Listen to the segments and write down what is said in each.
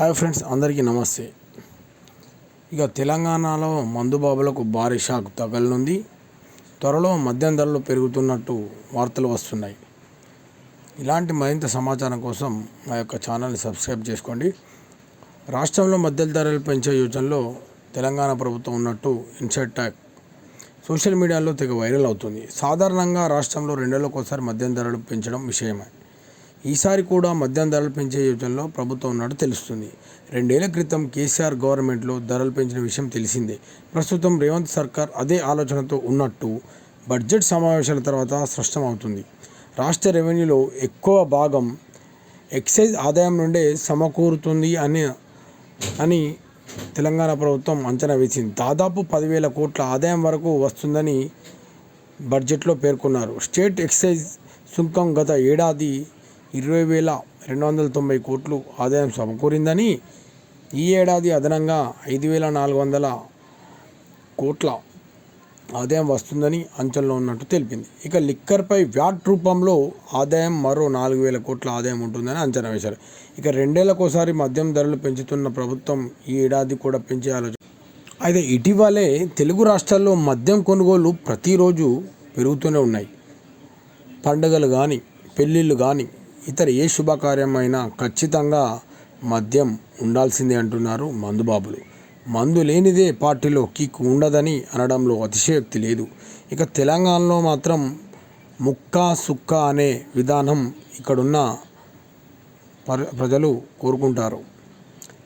Hi friends అందరికీ నమస్తే. ఇక తెలంగాణలో మందుబాబులకు భారీ షాక్ తగలనుంది. త్వరలో మద్యం ధరలు పెరుగుతున్నట్టు వార్తలు వస్తున్నాయి. ఇలాంటి మరింత సమాచారం కోసం మా యొక్క ఛానల్ని సబ్స్క్రైబ్ చేసుకోండి. రాష్ట్రంలో మద్యం ధరలు పెంచే యోచనలో తెలంగాణ ప్రభుత్వం ఉన్నట్టు ఇన్సైడ్ టాక్ సోషల్ మీడియాలో తెగ వైరల్ అవుతుంది. సాధారణంగా రాష్ట్రంలో రెండేళ్ళకోసారి మద్యం ధరలు పెంచడం విషయమే. ఈసారి కూడా మద్యం ధరలు పెంచే యోచనలో ప్రభుత్వం ఉన్నట్టు తెలుస్తుంది. రెండేళ్ళ క్రితం కేసీఆర్ గవర్నమెంట్లో ధరలు పెంచిన విషయం తెలిసిందే. ప్రస్తుతం రేవంత్ సర్కార్ అదే ఆలోచనతో ఉన్నట్టు బడ్జెట్ సమావేశాల తర్వాత స్పష్టమవుతుంది. రాష్ట్ర రెవెన్యూలో ఎక్కువ భాగం ఎక్సైజ్ ఆదాయం నుండే సమకూరుతుంది అని అని తెలంగాణ ప్రభుత్వం అంచనా వేసింది. దాదాపు పదివేల కోట్ల ఆదాయం వరకు వస్తుందని బడ్జెట్లో పేర్కొన్నారు. స్టేట్ ఎక్సైజ్ సుంకం గత ఏడాది ఇరవై వేల రెండు వందల తొంభై కోట్లు ఆదాయం సమకూరిందని ఈ ఏడాది అదనంగా ఐదు వేల నాలుగు వందల కోట్ల ఆదాయం వస్తుందని అంచనలో ఉన్నట్టు తెలిపింది. ఇక లిక్కర్పై వ్యాట్ రూపంలో ఆదాయం మరో నాలుగు వేల కోట్ల ఆదాయం ఉంటుందని అంచనా వేశారు. ఇక రెండేళ్ళకోసారి మద్యం ధరలు పెంచుతున్న ప్రభుత్వం ఈ ఏడాది కూడా పెంచే ఆలోచన అయితే ఇటీవలే తెలుగు రాష్ట్రాల్లో మద్యం కొనుగోలు ప్రతిరోజు పెరుగుతూనే ఉన్నాయి. పండుగలు కానీ పెళ్ళిళ్ళు కానీ ఇతర ఏ శుభకార్యమైనా ఖచ్చితంగా మద్యం ఉండాల్సిందే అంటున్నారు మందుబాబులు. మందు లేనిదే పార్టీలో కిక్ ఉండదని అనడంలో అతిశయోక్తి లేదు. ఇక తెలంగాణలో మాత్రం ముక్క సుక్క అనే విధానం ఇక్కడున్న ప్ర- ప్రజలు కోరుకుంటారు.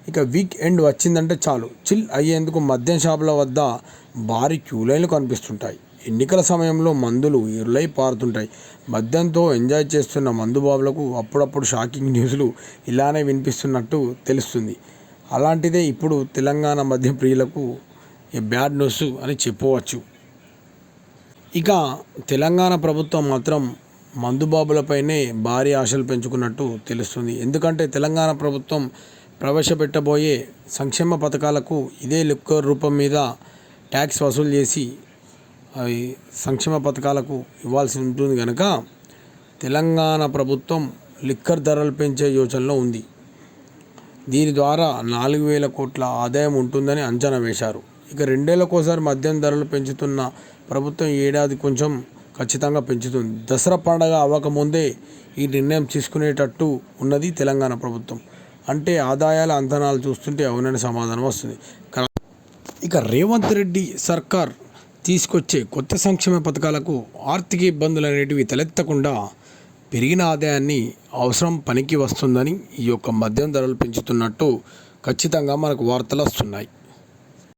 ఇక వీక్ ఎండ్ వచ్చిందంటే చాలు. చిల్ అయ్యేందుకు మద్యం షాపుల వద్ద భారీ క్యూ లైన్లు కనిపిస్తుంటాయి. ఎన్నికల సమయంలో మందులు ఇరులై పారుతుంటాయి. మద్యంతో ఎంజాయ్ చేస్తున్న మందుబాబులకు అప్పుడప్పుడు షాకింగ్ న్యూస్లు ఇలానే వినిపిస్తున్నట్టు తెలుస్తుంది. అలాంటిదే ఇప్పుడు తెలంగాణ మధ్య ప్రియులకు ఈ బ్యాడ్ న్యూస్ అని చెప్పవచ్చు. ఇక తెలంగాణ ప్రభుత్వం మాత్రం మందుబాబులపైనే భారీ ఆశలు పెంచుకున్నట్టు తెలుస్తుంది. ఎందుకంటే తెలంగాణ ప్రభుత్వం ప్రవేశపెట్టబోయే సంక్షేమ పథకాలకు ఇదే లిక్కర్ రూపం మీద ట్యాక్స్ వసూలు చేసి అవి సంక్షేమ పథకాలకు ఇవ్వాల్సి ఉంటుంది కనుక తెలంగాణ ప్రభుత్వం లిక్కర్ ధరలు పెంచే యోచనలో ఉంది. దీని ద్వారా నాలుగు వేల కోట్ల ఆదాయం ఉంటుందని అంచనా వేశారు. ఇక రెండేళ్ళకోసారి మద్యం ధరలు పెంచుతున్న ప్రభుత్వం ఏడాది కొంచెం ఖచ్చితంగా పెంచుతుంది. దసరా పండగ అవ్వకముందే ఈ నిర్ణయం తీసుకునేటట్టు ఉన్నది తెలంగాణ ప్రభుత్వం. అంటే ఆదాయాల అంతనాలు చూస్తుంటే అవునని సమాధానం వస్తుంది. ఇక రేవంత్ రెడ్డి సర్కార్ తీసుకొచ్చే కొత్త సంక్షేమ పథకాలకు ఆర్థిక ఇబ్బందులు అనేటివి తలెత్తకుండా పెరిగిన ఆదాయాన్ని అవసరం పనికి వస్తుందని ఈ యొక్క మద్యం ధరలు పెంచుతున్నట్టు ఖచ్చితంగా మనకు వార్తలు వస్తున్నాయి.